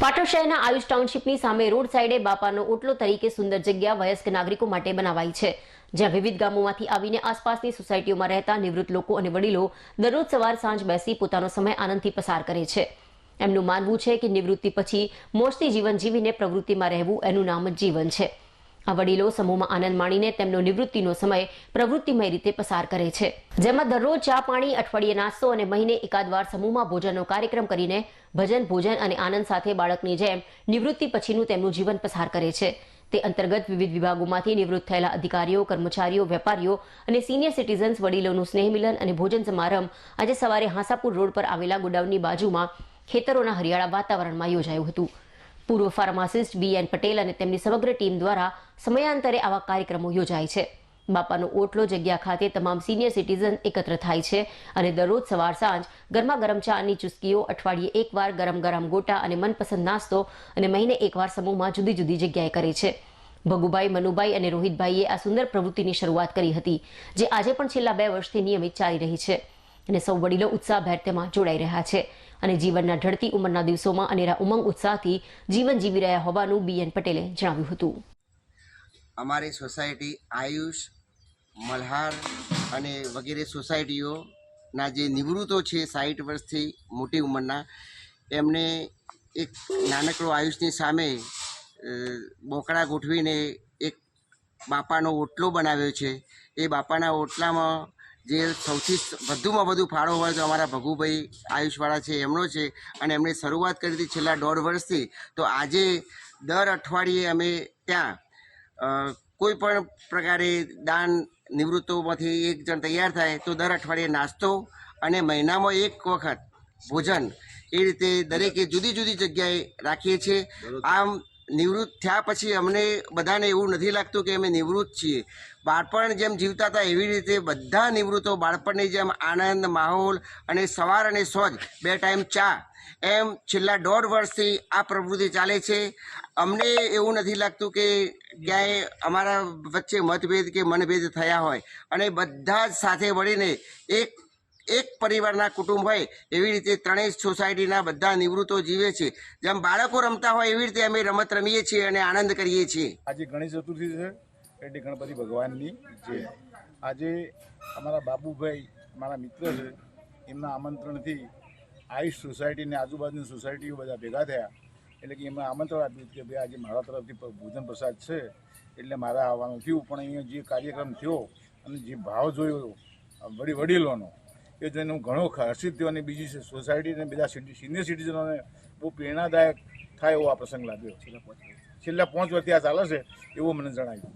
પાટણ શહેરના આયુષ ટાઉનશીપની સામે રોડ સાઈડે બાપાનો ઓટલો તરીકે સુંદર જગ્યા વયસ્ક નાગરિકો માટે બનાવાઈ છે. જ્યાં વિવિધ ગામોમાંથી આવીને આસપાસની સોસાયટીઓમાં રહેતા નિવૃત્ત લોકો અને વડીલો દરરોજ સવાર સાંજ બેસી પોતાનો સમય આનંદથી પસાર કરે છે. એમનું માનવું છે કે નિવૃત્તિ પછી મોજથી જીવન જીવીને પ્રવૃત્તિમાં રહેવું એનું નામ જ જીવન છે. આ વડીલો સમૂહમાં આનંદ માણીને તેમનો નિવૃત્તિનો સમય પ્રવૃત્તિમય રીતે પસાર કરે છે. જેમાં દરરોજ ચા પાણી, અઠવાડિયે નાસ્તો અને મહિને એકાદ વાર સમૂહમાં ભોજનનો કાર્યક્રમ કરીને ભજન, ભોજન અને આનંદ સાથે બાળકની જેમ નિવૃત્તિ પછીનું તેમનું જીવન પસાર કરે છે. તે અંતર્ગત વિવિધ વિભાગોમાંથી નિવૃત્ત થયેલા અધિકારીઓ, કર્મચારીઓ, વેપારીઓ અને સિનિયર સિટીઝન્સ વડીલોનું સ્નેહ મિલન અને ભોજન સમારંભ આજે સવારે હાંસાપુર રોડ પર આવેલા ગોડાઉનની બાજુમાં ખેતરોના હરિયાળા વાતાવરણમાં યોજાયું હતું. પૂર્વ ફાર્માસિસ્ટ બી એન પટેલ અને તેમની સમગ્ર ટીમ દ્વારા સમયાંતરે આવા કાર્યક્રમો યોજાય છે. બાપાનો ઓટલો જગ્યા ખાતે તમામ સિનિયર સિટીઝન એકત્ર થાય છે અને દરરોજ સવાર સાંજ ગરમા ગરમ ચાની ચુસ્કીઓ, અઠવાડિયે એકવાર ગરમ ગરમ ગોટા અને મનપસંદ નાસ્તો અને મહિને એકવાર સમૂહમાં જુદી જુદી જગ્યાએ કરે છે. ભગુભાઈ, મનુભાઈ અને રોહિતભાઈએ આ સુંદર પ્રવૃત્તિની શરૂઆત કરી હતી, જે આજે પણ છેલ્લા બે વર્ષથી નિયમિત ચાલી રહી છે. અને સૌ વડીલો ઉત્સાહભેર તેમાં જોડાઈ રહ્યા છે. અને જીવનના ઢળતી ઉંમરના દિવસોમાં અનેરા ઉમંગ ઉત્સાહથી જીવન જીવી રહ્યા હોવાનું બીએન પટેલે જણાવ્યું હતું. અમારી સોસાયટી આયુષ, મલ્હાર અને વગેરે સોસાયટીઓના જે નિવૃત્તો છે સાઠ વર્ષથી મોટી ઉંમરના, એમને એક નાનકડો આયુષની સામે બોકડા ગોઠવીને એક બાપાનો ઓટલો બનાવ્યો છે. એ બાપાના ઓટલામાં જે સૌથી વધુમાં વધુ ફાળો હોય તો અમારા ભગુભાઈ આયુષવાળા છે એમનો છે અને એમણે શરૂઆત કરી હતી છેલ્લા દોઢ વર્ષથી. તો આજે દર અઠવાડિયે અમે ત્યાં કોઈ પણ પ્રકારે દાન નિવૃત્તોમાંથી એક જણ તૈયાર થાય તો દર અઠવાડિયે નાસ્તો અને મહિનામાં એક વખત ભોજન એ રીતે દરેકે જુદી જુદી જગ્યાએ રાખીએ છીએ. આમ નિવૃત્ત થયા પછી અમને બધાને એવું નથી લાગતું કે અમે નિવૃત્ત છીએ. બાળપણ જેમ જીવતા હતા એવી રીતે બધા નિવૃત્તો બાળપણની જેમ આનંદ, માહોલ અને સવાર અને સોજ, બે ટાઈમ ચા. એમ છેલ્લા દોઢ વર્ષથી આ પ્રવૃત્તિ ચાલે છે. અમને એવું નથી લાગતું કે ક્યાંય અમારા વચ્ચે મતભેદ કે મનભેદ થયા હોય. અને બધા જ સાથે મળીને એક એક પરિવારના કુટુંબ હોય એવી રીતે ત્રણેય સોસાયટીના બધા નિવૃત્તો જીવે છે. જેમ બાળકો રમતા હોય એવી રીતે અમે રમત રમીએ છીએ અને આનંદ કરીએ છીએ. આજે ગણેશ ચતુર્થી છે, એટલે ગણપતિ ભગવાનની જે આજે અમારા બાબુભાઈ, મારા મિત્ર છે, એમના આમંત્રણથી આયુષ સોસાયટીની આજુબાજુની સોસાયટીઓ બધા ભેગા થયા. એટલે કે એમણે આમંત્રણ આપ્યું કે ભાઈ આજે મારા તરફથી ભોજન પ્રસાદ છે, એટલે મારે આવવાનું થયું. પણ અહીંયા જે કાર્યક્રમ થયો અને જે ભાવ જોયો વડી વડીલોનો એ જોઈને હું ઘણો હર્ષિત થયો અને બીજી સોસાયટી સોસાયટીને બીજા સિનિયર સિટીઝનોને બહુ પ્રેરણાદાયક થાય એવો આ પ્રસંગ લાગ્યો. છેલ્લા પાંચ વર્ષથી આ ચાલે છે એવું મને જણાવ્યું